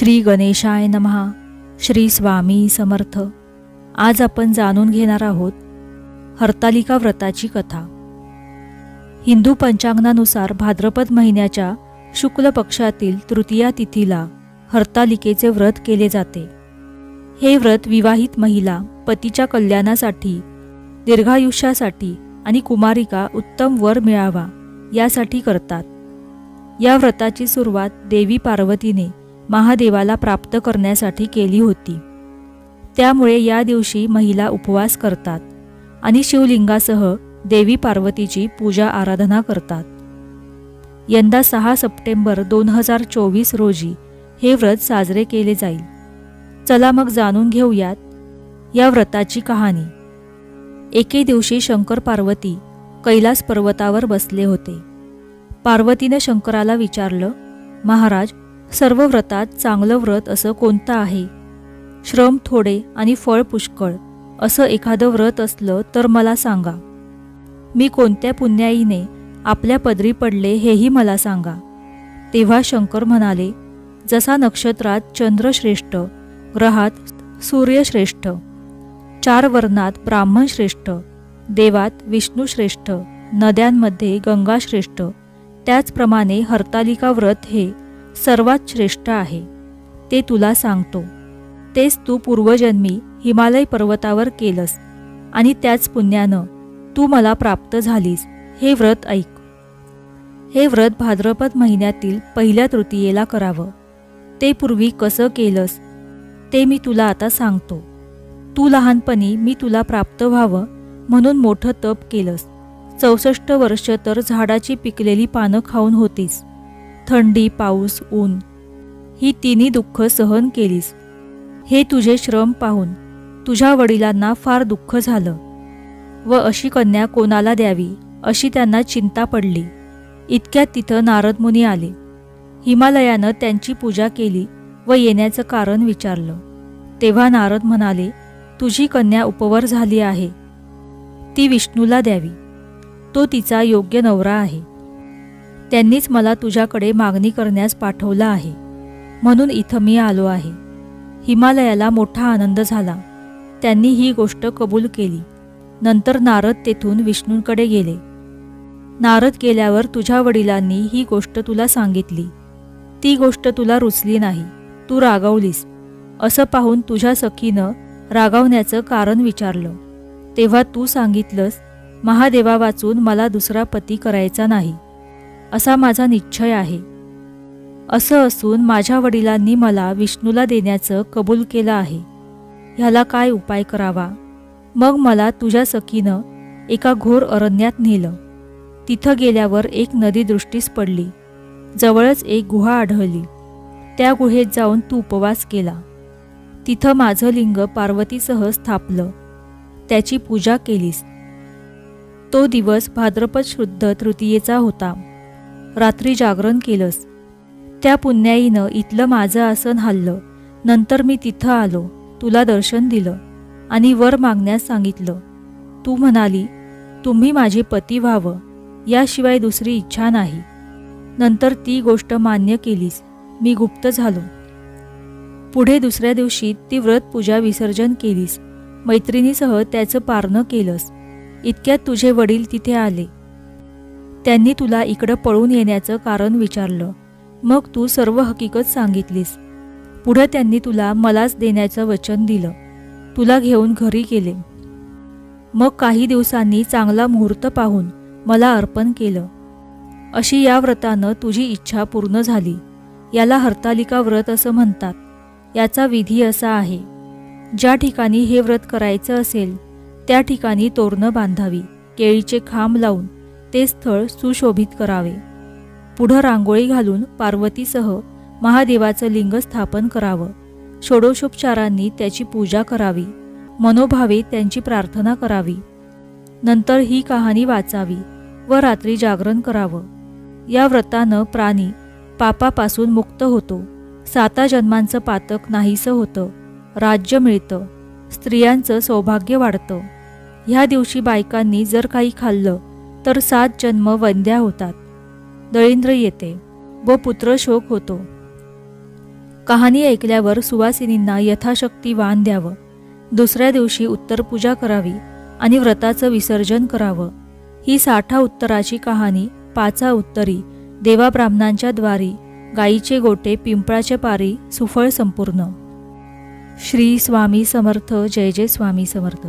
श्री गणेशाय नमहा श्री स्वामी समर्थ. आज आपण जाणून घेणार आहोत हरतालिका व्रताची कथा. हिंदू पंचांगनानुसार भाद्रपद महिन्याच्या शुक्ल पक्षातील तृतीया तिथीला हरतालिकेचे व्रत केले जाते. हे व्रत विवाहित महिला पतीच्या कल्याणासाठी दीर्घायुष्यासाठी आणि कुमारिका उत्तम वर मिळावा यासाठी करतात. या व्रताची सुरुवात देवी पार्वतीने महादेवाला प्राप्त करण्यासाठी केली होती. त्यामुळे या दिवशी महिला उपवास करतात आणि शिवलिंगासह देवी पार्वतीची पूजा आराधना करतात. यंदा सहा सप्टेंबर दोन हजार चोवीस रोजी हे व्रत साजरे केले जाईल. चला मग जाणून घेऊयात या व्रताची कहाणी. एके दिवशी शंकर पार्वती कैलास पर्वतावर बसले होते. पार्वतीने शंकराला विचारलं महाराज सर्व व्रतात चांगलं व्रत असं कोणतं आहे? श्रम थोडे आणि फळ पुष्कळ असं एखादं व्रत असलं तर मला सांगा. मी कोणत्या पुण्याईने आपल्या पदरी पडले हेही मला सांगा. तेव्हा शंकर म्हणाले जसा नक्षत्रात चंद्र श्रेष्ठ ग्रहात सूर्यश्रेष्ठ चार वर्णात ब्राह्मण श्रेष्ठ देवात विष्णू श्रेष्ठ नद्यांमध्ये गंगाश्रेष्ठ त्याचप्रमाणे हरतालिका व्रत हे सर्वात श्रेष्ठ आहे. ते तुला सांगतो. तेच तू पूर्वजन्मी हिमालय पर्वतावर केलंस आणि त्याच पुण्यानं तू मला प्राप्त झालीस. हे व्रत ऐक. हे व्रत भाद्रपद महिन्यातील पहिल्या तृतीयेला करावं. ते पूर्वी कसं केलंस ते मी तुला आता सांगतो. तू लहानपणी मी तुला प्राप्त व्हावं म्हणून मोठं तप केलंस. चौसष्ट वर्ष तर झाडाची पिकलेली पानं खाऊन होतीस. थंडी पाऊस ऊन. ही तिन्ही दुःख सहन केलीस. हे तुझे श्रम पाहून तुझ्या वडिलांना फार दुःख झालं. व अशी कन्या कोणाला द्यावी अशी त्यांना चिंता पडली. इतक्यात तिथं नारदमुनी आले. हिमालयानं त्यांची पूजा केली व येण्याचं कारण विचारलं. तेव्हा नारद म्हणाले तुझी कन्या उपवर झाली आहे. ती विष्णूला द्यावी. तो तिचा योग्य नवरा आहे. त्यांनीच मला तुझ्याकडे मागणी करण्यास पाठवलं आहे. म्हणून इथं मी आलो आहे. हिमालयाला मोठा आनंद झाला. त्यांनी ही गोष्ट कबूल केली. नंतर नारद तेथून विष्णूंकडे गेले. नारद गेल्यावर तुझ्या वडिलांनी ही गोष्ट तुला सांगितली. ती गोष्ट तुला रुचली नाही. तू रागावलीस. असं पाहून तुझ्या सखीनं रागावण्याचं कारण विचारलं. तेव्हा तू सांगितलंस महादेवा वाचून मला दुसरा पती करायचा नाही. असा माझा निश्चय आहे. असं असून माझ्या वडिलांनी मला विष्णूला देण्याचं कबूल केलं आहे. ह्याला काय उपाय करावा? मग मला तुझ्या सखीनं एका घोर अरण्यात नेलं. तिथं गेल्यावर एक नदी दृष्टीस पडली. जवळच एक गुहा आढळली. त्या गुहेत जाऊन तू उपवास केला. तिथं माझं लिंग पार्वतीसह स्थापलं. त्याची पूजा केलीस. तो दिवस भाद्रपद शुद्ध तृतीयेचा होता. रात्री जागरण केलंस. त्या पुण्याईनं इथलं माझं आसन हल्लं नंतर मी तिथं आलो. तुला दर्शन दिलं. आणि वर मागण्यास सांगितलं. तू म्हणाली तुम्ही माझे पती व्हावं. याशिवाय दुसरी इच्छा नाही. नंतर ती गोष्ट मान्य केलीस. मी गुप्त झालो. पुढे दुसऱ्या दिवशी ती व्रत पूजा विसर्जन केलीस. मैत्रिणीसह त्याचं पारणं केलंस. इतक्यात तुझे वडील तिथे आले. त्यांनी तुला इकडं पळून येण्याचं कारण विचारलं. मग तू सर्व हकीकत सांगितलीस. पुढं त्यांनी तुला मलाच देण्याचं वचन दिलं. तुला घेऊन घरी गेले. मग काही दिवसांनी चांगला मुहूर्त पाहून मला अर्पण केलं. अशी या व्रतानं तुझी इच्छा पूर्ण झाली. याला हरतालिका व्रत असं म्हणतात. याचा विधी असा आहे. ज्या ठिकाणी हे व्रत करायचं असेल त्या ठिकाणी तोरणं बांधावी केळीचे खांब लावून. ते स्थळ सुशोभित करावे. पुढं रांगोळी घालून पार्वतीसह महादेवाचं लिंग स्थापन करावं. षोडशोपचारांनी त्याची पूजा करावी. मनोभावे त्यांची प्रार्थना करावी. नंतर ही कहाणी वाचावी व रात्री जागरण करावं. या व्रतानं प्राणी पापापासून मुक्त होतो. साता जन्मांचं पातक नाहीसं होतं. राज्य मिळतं. स्त्रियांचं सौभाग्य वाढतं. ह्या दिवशी बायकांनी जर काही खाल्लं तर सात जन्म वंद्या होतात. दळींद्र येते. व पुत्रशोक होतो. कहाणी ऐकल्यावर सुवासिनींना यथाशक्ती वाण द्यावं. दुसऱ्या दिवशी उत्तर पूजा करावी आणि व्रताचं विसर्जन करावं. ही साठा उत्तराची कहाणी पाचा उत्तरी देवा ब्राह्मणांच्या द्वारी गाईचे गोटे पिंपळाचे पारी सुफळ संपूर्ण. श्री स्वामी समर्थ जय जय स्वामी समर्थ.